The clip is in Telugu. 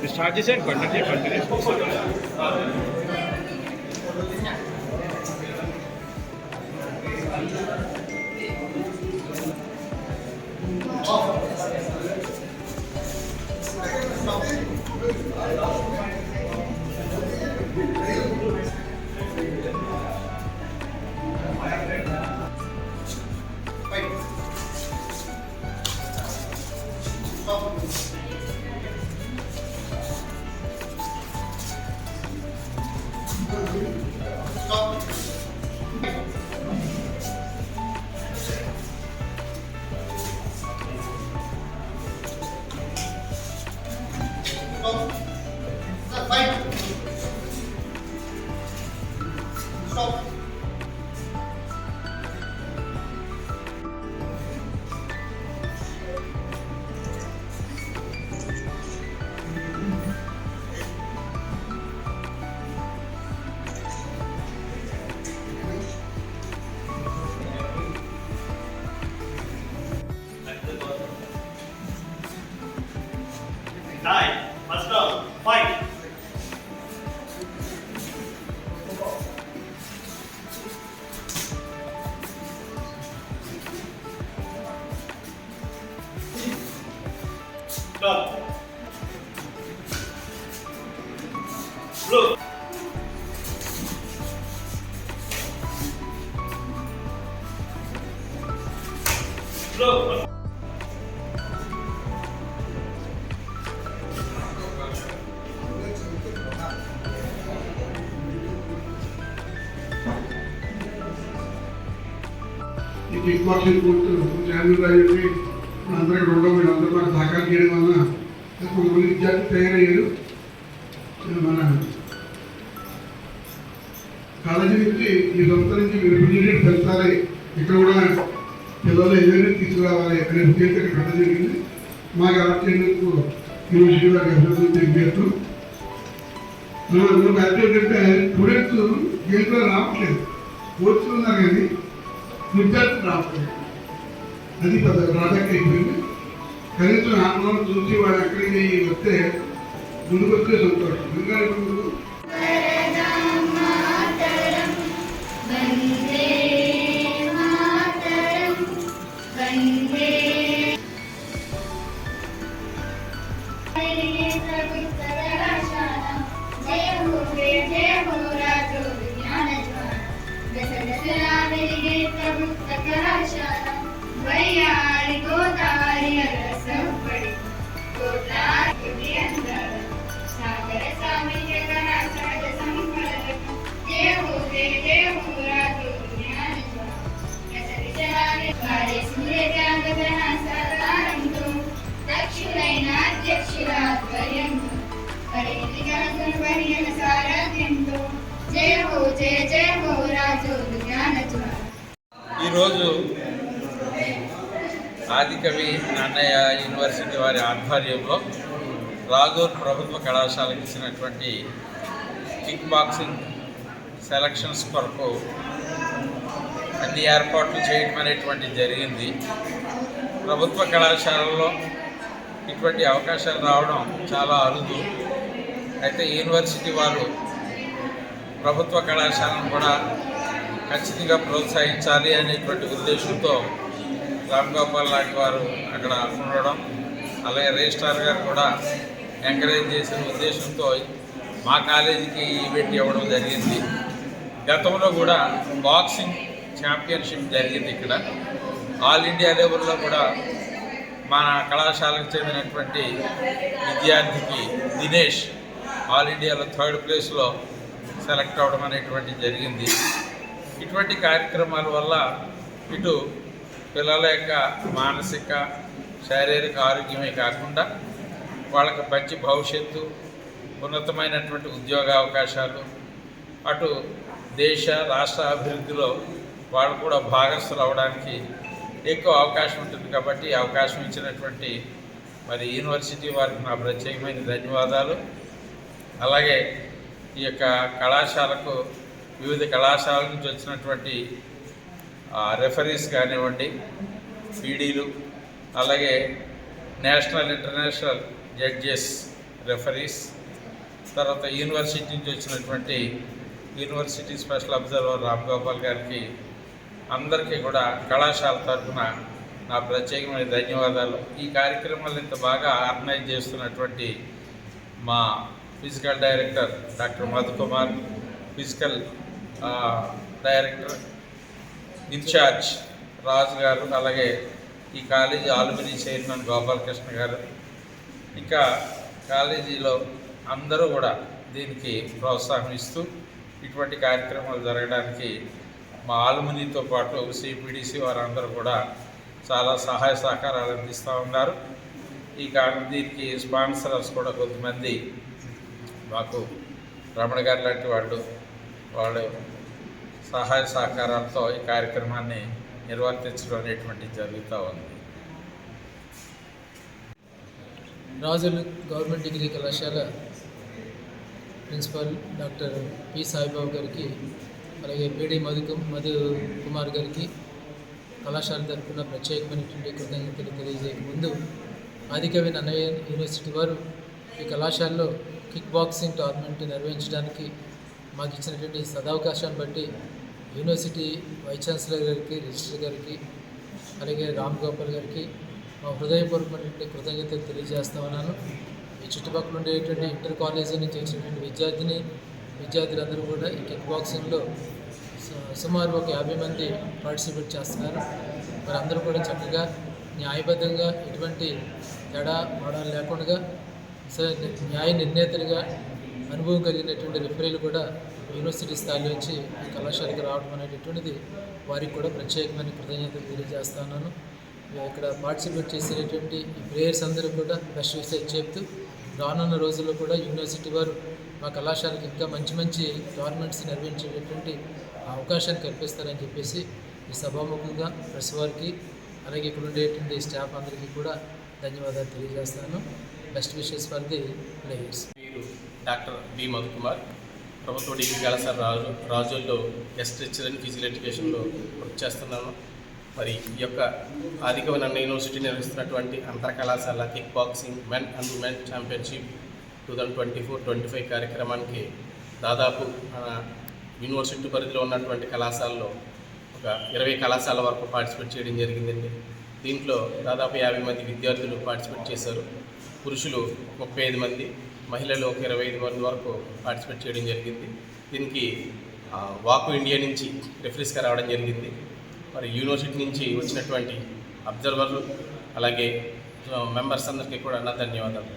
Discharge is at Bundle, Bundle. Up. Look. Look. It is what you put to channel by your అందరికీ రెండో మీరు అందరూ నాకు సహకారం చేయడం వలన కొంతమంది విద్యార్థులు తయారయ్యారు. మన కాలేజీ నుంచి ఈ సంస్థ నుంచి రిప్రజెంటేటివ్ పెంచాలి ఇక్కడ కూడా పిల్లలు ఏదైనా తీసుకురావాలి అనే ఉద్దేశం ఇక్కడ పెట్టడం జరిగింది. మాకు అలా చేయడానికి యూనివర్సిటీ వారికి అభివృద్ధి తెలియజేస్తూ మనం ఏంటంటే స్టూడెంట్స్ గేమ్లో రావట్లేదు. కోర్సులు ఉన్నారు కానీ విద్యార్థులు రావట్లేదు. ಅಧಿಪದ ರಾಧಕ್ಕೆ ಕನಿಷ್ಠ ನಾಲ್ಕು ನೂರು ಮಾಡಿ ವಾರ ಈ ಮತ್ತೆ ಮುಂದಕ್ಕೆ ಸಂತೋಷ. ಹಂಗಾಗಿ వయ్యారి గోదావరి రసం పడి కోట్లాది అందాల. సాగర సామిక కళ సహజ సంకలనం జయ హో జయ జయ హో రాజో విజ్ఞాన జ్వాల దక్షులైన అధ్యక్షుల ఆధ్వర్యంతో పరిమితి సారథ్యంతో. జయ హో జయ జయ హో ఈరోజు ఆదికవి నన్నయ్య యూనివర్సిటీ వారి ఆధ్వర్యంలో రాగూర్ ప్రభుత్వ కళాశాలకు ఇచ్చినటువంటి కిక్ బాక్సింగ్ సెలక్షన్స్ కొరకు అన్ని ఏర్పాట్లు చేయడం అనేటువంటి జరిగింది. ప్రభుత్వ కళాశాలలో ఇటువంటి అవకాశాలు రావడం చాలా అరుదు. అయితే యూనివర్సిటీ వారు ప్రభుత్వ కళాశాలను కూడా ఖచ్చితంగా ప్రోత్సహించాలి అనేటువంటి ఉద్దేశంతో రామ్గోపాల్ లాంటి వారు అక్కడ ఉండడం అలాగే రిజిస్ట్రార్ గారు కూడా ఎంకరేజ్ చేసిన ఉద్దేశంతో మా కాలేజీకి ఈవెంట్ ఇవ్వడం జరిగింది. గతంలో కూడా బాక్సింగ్ ఛాంపియన్షిప్ జరిగింది ఇక్కడ. ఆల్ ఇండియా లెవెల్లో కూడా మన కళాశాలకు చెందినటువంటి విద్యార్థికి దినేష్ ఆల్ ఇండియాలో థర్డ్ ప్లేస్లో సెలెక్ట్ అవ్వడం అనేటువంటి జరిగింది. ఇటువంటి కార్యక్రమాల వల్ల ఇటు పిల్లల యొక్క మానసిక శారీరక ఆరోగ్యమే కాకుండా వాళ్ళకి మంచి భవిష్యత్తు ఉన్నతమైనటువంటి ఉద్యోగ అవకాశాలు అటు దేశ రాష్ట్ర అభివృద్ధిలో వాళ్ళు కూడా భాగస్థులు అవడానికి ఎక్కువ అవకాశం ఉంటుంది కాబట్టి అవకాశం ఇచ్చినటువంటి మరి యూనివర్సిటీ వారికి నా ప్రత్యేకమైన ధన్యవాదాలు. అలాగే ఈ యొక్క కళాశాలకు వివిధ కళాశాల నుంచి వచ్చినటువంటి రెఫరీస్ కానివ్వండి పీడీలు అలాగే నేషనల్ ఇంటర్నేషనల్ జడ్జెస్ రెఫరీస్ తర్వాత యూనివర్సిటీ నుంచి వచ్చినటువంటి university special observer Ram Gopal గారికి అందరికీ కూడా కళాశాల తరఫున నా ప్రత్యేకమైన ధన్యవాదాలు. ఈ కార్యక్రమాలు ఇంత బాగా ఆర్గనైజ్ చేస్తున్నటువంటి మా physical director doctor Madhukumar physical director incharge Raju గారు అలాగే ఈ కాలేజీ ఆలుమిని చైర్మన్ గోపాలకృష్ణ గారు ఇంకా కాలేజీలో అందరూ కూడా దీనికి ప్రోత్సాహం ఇస్తూ ఇటువంటి కార్యక్రమాలు జరగడానికి మా ఆలుమినితో పాటు సిపిడిసి వారందరూ కూడా చాలా సహాయ సహకారాలు అందిస్తూ ఉన్నారు. ఈ దీనికి స్పాన్సరర్స్ కూడా కొంతమంది మాకు రమణ గారు లాంటి వాళ్ళు వాళ్ళు సహాయ సహకారాలతో ఈ కార్యక్రమాన్ని నిర్వర్తించడం అనేటువంటిది జరుగుతూ ఉంది. రాజులు గవర్నమెంట్ డిగ్రీ కళాశాల ప్రిన్సిపల్ డాక్టర్ పి సాయిబాబు గారికి అలాగే పిడి మధు మధు కుమార్ గారికి కళాశాల తరఫున ప్రత్యేకమైనటువంటి కృతజ్ఞతలు తెలియజేయక ముందు ఆదికవి అన్నయ్య యూనివర్సిటీ వారు ఈ కళాశాలలో కిక్ బాక్సింగ్ టోర్నమెంట్ నిర్వహించడానికి మాకు ఇచ్చినటువంటి సదవకాశాన్ని బట్టి యూనివర్సిటీ వైస్ ఛాన్సలర్ గారికి రిజిస్టర్ గారికి అలాగే రామ్ గోపాల్ గారికి మా హృదయపూర్వకమైనటువంటి కృతజ్ఞతలు తెలియజేస్తా ఉన్నాను. ఈ చుట్టుపక్కల ఉండేటువంటి ఇంటర్ కాలేజీ నుంచి వచ్చినటువంటి విద్యార్థిని విద్యార్థులందరూ కూడా ఈ కిక్ బాక్సింగ్లో సుమారు ఒక యాభై మంది పార్టిసిపేట్ చేస్తున్నారు. వారందరూ కూడా చక్కగా న్యాయబద్ధంగా ఎటువంటి తేడా మాడాలు లేకుండా న్యాయ నిర్ణేతలుగా అనుభవం కలిగినటువంటి రిఫరీలు కూడా యూనివర్సిటీ స్థాయి నుంచి ఈ కళాశాలకు రావడం అనేటటువంటిది వారికి కూడా ప్రత్యేకమైన కృతజ్ఞతలు తెలియజేస్తున్నాను ఇక్కడ పార్టిసిపేట్ చేసేటటువంటి ఈ ప్లేయర్స్ అందరూ కూడా బెస్ట్ విషయాలు చెప్తూ రానున్న రోజుల్లో కూడా యూనివర్సిటీ వారు మా కళాశాలకు ఇంకా మంచి మంచి టోర్నమెంట్స్ నిర్వహించేటటువంటి అవకాశాన్ని కల్పిస్తారని చెప్పేసి ఈ సభాముఖంగా ప్రెస్ వారికి అలాగే ఇక్కడ ఉండేటువంటి స్టాఫ్ అందరికీ కూడా ధన్యవాదాలు తెలియజేస్తాను. Best wishes for the players doctor B Madhukumar ప్రభుత్వ డిగ్రీ కళాశాల రాజు రాజుల్లో గెస్ట్ లెక్చర్ అండ్ ఫిజికల్ ఎడ్యుకేషన్లో వర్క్ చేస్తున్నాను. మరి ఈ యొక్క ఆదికవ నన్న యూనివర్సిటీ నిర్వహిస్తున్నటువంటి అంతర్ కళాశాల kick boxing men and women championship two thousand twenty four twenty five కార్యక్రమానికి దాదాపు మన యూనివర్సిటీ పరిధిలో ఉన్నటువంటి కళాశాలలో ఒక ఇరవై కళాశాల వరకు పార్టిసిపేట్ చేయడం జరిగిందండి. దీంట్లో దాదాపు యాభై మంది విద్యార్థులు పార్టిసిపేట్ చేశారు. పురుషులు ముప్పై ఐదు మంది మహిళలు ఒక ఇరవై ఐదు మంది వరకు పార్టిసిపేట్ చేయడం జరిగింది. దీనికి వాకు ఇండియా నుంచి రిఫరెన్స్గా రావడం జరిగింది. మరి యూనివర్సిటీ నుంచి వచ్చినటువంటి అబ్జర్వర్లు అలాగే మెంబర్స్ అందరికీ కూడా నా ధన్యవాదాలు.